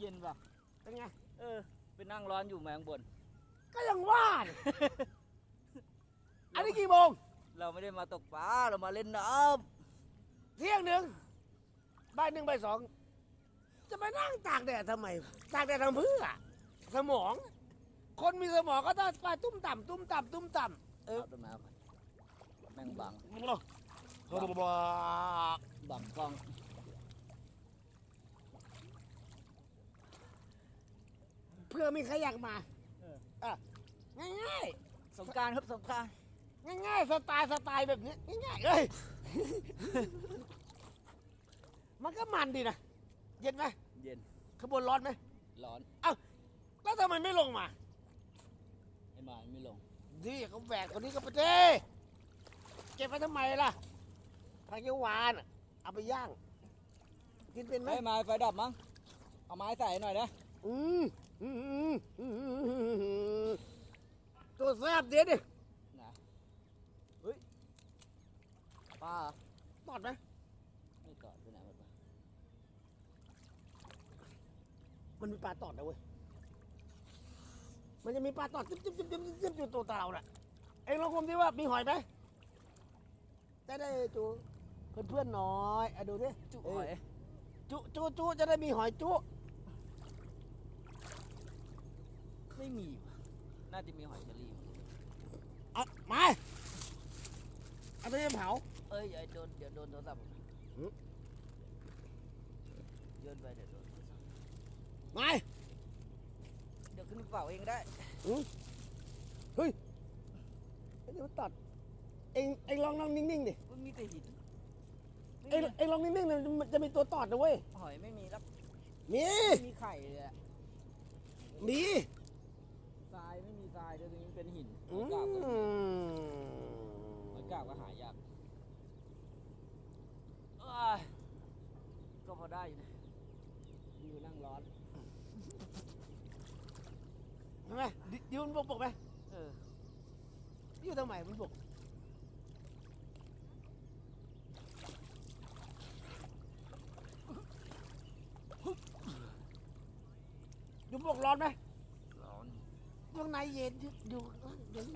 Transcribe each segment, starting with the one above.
เย็นป่ะ เป็นไง เออไปนั่งร้อนอยู่แมข้างบน ก็ยังว่าเนี่ยอันนี้กี่โมง เราไม่ได้มาตกปลาเรามาเล่นน้เที่ยงหนึ่งบ่ายหนึ่งบ่ายสอง จะไปนั่งตากแดดทำไม ตากแดดทำเพื่อ สมอง คนมีสมองก็ต้องไปตุ้มต่ำตุ้มต่ำตุ้มต่ำำเออเอาต้นไม้ก่อนแม่งบังบ้าบังกล้อง เพื่อมีใครอยากมาอะง่ายสงกรารครับสงกรารๆง่ายๆสไตล์สไตล์แบบนี้ง่ายๆเอ้ยมันก็มันดีนะเย็นไหมเย็นขบวนร้อนไหมร้อนแล้วทำไมไม่ลงมา ไอ้หมาไม่ลงดีเขาแบกคนนี้ก็ไปเด้เก็บไปทำไมล่ะผักเขียวหวานอะเอาไปย่าง กินเป็นไหมไอ้ไม้ไฟดับมั้งเอาไม้ใส่หน่อยนะอืมอืมอืมอืมอืม ตัวแซ่บเด็ดดินเฮ้ยปลาตอดไหมไม่กอดไปไหนหมดวะมันมีปลาตอดนะเว้ย มันจะมีปลาตอดจิ๊บจิ๊บจิ๊บจิ๊บจิ๊บอยู่ตัวเตาน่ะเอ็งลองคุมดิว่ามีหอยไหมได้ได้จูเพื่อนเพื่อนๆน้อยอะดูดิจุหอยจุจุจุจะได้มีหอยจุ ไม่มีว่ะน่าจะมีหอยเชอรี่เอามาเอาไปให้เผา เอ้ยอย่าโดนเดี๋ยวโดนโทรศัพท์ผมหือโยนไปเดี๋ยวโดนโทรศัพท์มา เดี๋ยวขึ้นกระเป๋าเองได้เฮ้ยเดี๋ยวมันตัด เอ็งเอ็งลองลองนิ่งๆดิ มันมีแต่หินไม่เอ็งมีเอ็งลองนิ่งๆเลยมันจะมีตัวตอดนะเว้ย หอยไม่มีแล้วมีไม่มีไข่เลยอะมี ทรายไม่มีทรายด้วยตรงนี้เป็นหินห อื อยกาบก็ ม หอยกาบก็หายากเอ้ยก็พอ ได้อยู่นะอยู่นั่งร้อนใช่ไหมดิดิวมันบกบกไหมเอออยู่ทำไมมันบกอยู่บกร้อนไหมร้อนข้างในเย็นอยู่อยู่เย็น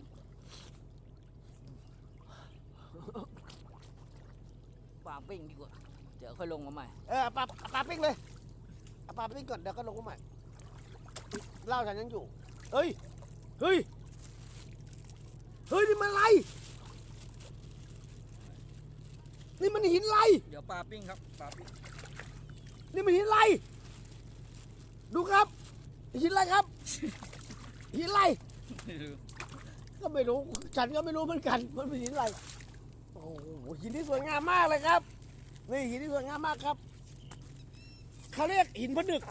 ปลาปิ้งดีกว่าเดี๋ยวค่อยลงมาใหม่ เออเอาปลาเอาปลาปิ้งเลยเอาปลาปิ้งก่อนเดี๋ยวก็ลงมาใหม่เหล้าฉันยังอยู่เฮ้ยเฮ้ยเฮ้ยนี่มันอะไรนี่มันหินอะไรเดี๋ยวปลาปิ้งครับปลาปิ้งนี่มันหินอะไรดูครับ หินอะไรครับ หินอะไรก็ไม่รู้ฉันก็ไม่รู้เหมือนกันมันเป็นหินอะไรโอ้โหหินที่สวยงามมากเลยครับ นี่หินที่สวยงามมากครับ เขาเรียกหินพนึก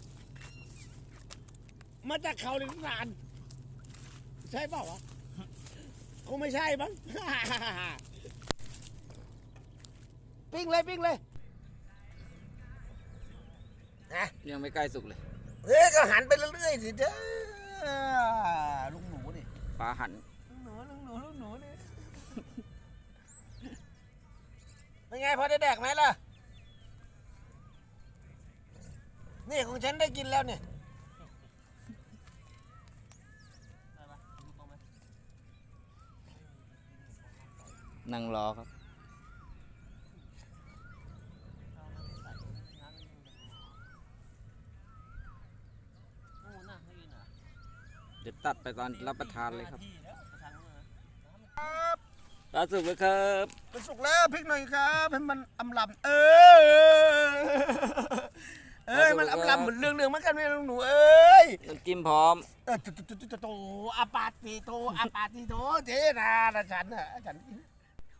มาจากเขาลินาน ใช่เปล่าวะคงไม่ใช่มั้งปิ้งเลยปิ้งเลยนะยังไม่ใกล้สุกเลยเฮ้ยก็หันไปเรื่อยๆสิเด้อลุงหนูนี่ปลาหันลุงหนูลุงหนูลุงหนูนี่เป็นไงพอได้แดกไหมล่ะ นี่ของฉันได้กินแล้วเนี่ยนั่งรอครับ เดี๋ยวตัดไปตอนรับประทานเลยครับปลาสุกเลยครับมันสุกแล้วพริกหน่อยครับ ให้มันอำลำเออ เอ้ยมันอำลำเหมือนเรื่องเรื่องๆเหมือนกันไหมลุงหนูเอ้ยน้ำจิ้มพร้อมเออตุตุตุตุตุโตอาปาติโตอาปาติโตเจนานะฉันน่ะฉัน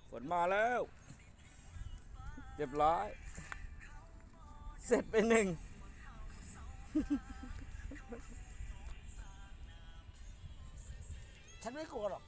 ฝนมาแล้วเรียบร้อย เสร็จไปหนึ่งฉันไม่กลัวหรอก